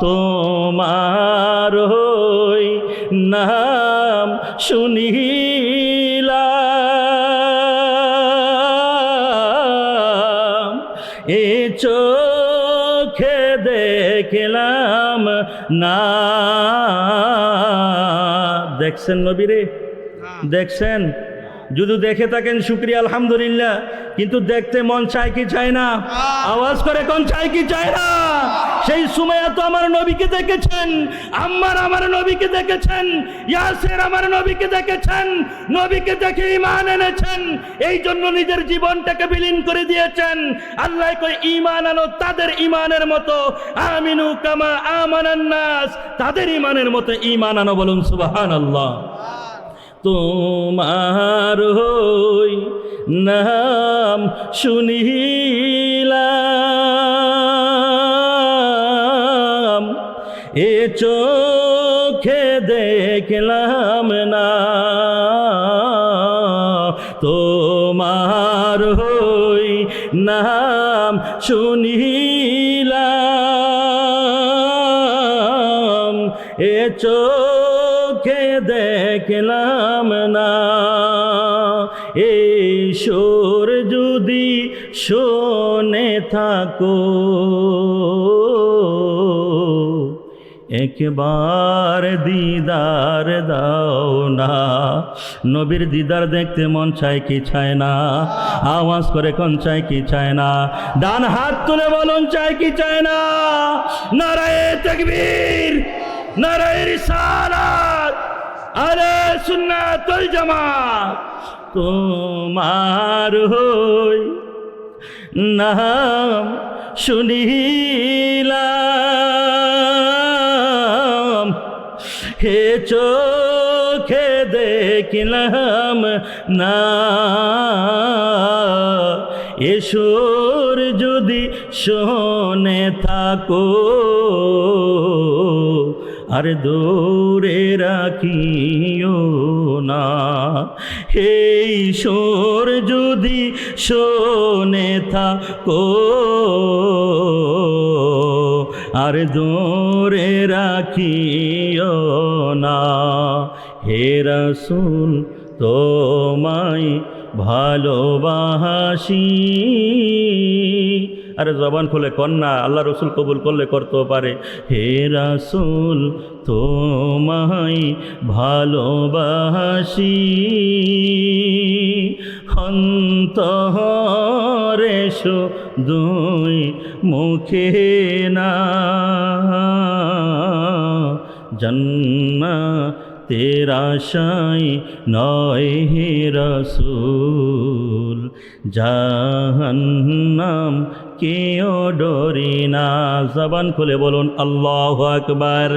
তোমার হই নাম শুনিলাম। এ চোখে দেখলাম না। দেখছেন নবীরে? দেখছেন? যদি দেখে থাকেন, শুক্রিয়া, আলহামদুলিল্লাহ। কিন্তু দেখতে মন চায় কি চায় না? আওয়াজ করে কোন চায় কি চায় না? সেই সুমাইয়া তো আমার নবীকে দেখেছেন, আম্মার আমার নবীকে দেখেছেন, ইয়াসের আমার নবীকে দেখেছেন, নবীকে দেখে ইমান এনেছেন, এই জন্য নিজের জীবনটাকে বিলীন করে দিয়েছেন। আল্লাহ কই ইমান আনো তাদের ইমানের মতো, আমিনু কামা আমানান নাস। তাদের ইমানের মতো ইমান আনো বলুন, সুবহানাল্লাহ। তোমার হই নাম শুনিলাম। এ চোখে দেখলাম না। তোমার হই নাম শুনিলাম। এ চোখে দেখলাম না। এই সুর যদি শোনে থাকো। একবার দিদার দাও না। নবীর দিদার দেখতে মন চায় কি চায় না। আওয়াজ করে কোন চায় কি চায় না। ডান হাত তুলে বলুন চায় কি চায় না। নারায়ে তকবীর, নারায়ে রিসালাত। আরে সুন্নাতুল জামাত, তোমার হই নাম শুনিলাম। হে চোখে দেখলাম না এসোর যদি শোনে থাকো। আর দূরে রাখিও না। এই সোর যদি শোনে থাকো, আর দূরে রাখিও না। হে রসুল, তোমায় ভালোবাসি। আরে জবান খুলে কন্যা আল্লাহ রসুল কবুল করলে করতেও পারে। হে রাসুল, তোমায় ভালোবাসি। অন্তরে দুই মুখে না। জন্না তেরা শাই নয় হে রসুল, জাহান্নাম কেও ডরি না। জবান খুলে বলুন আল্লাহ আকবার।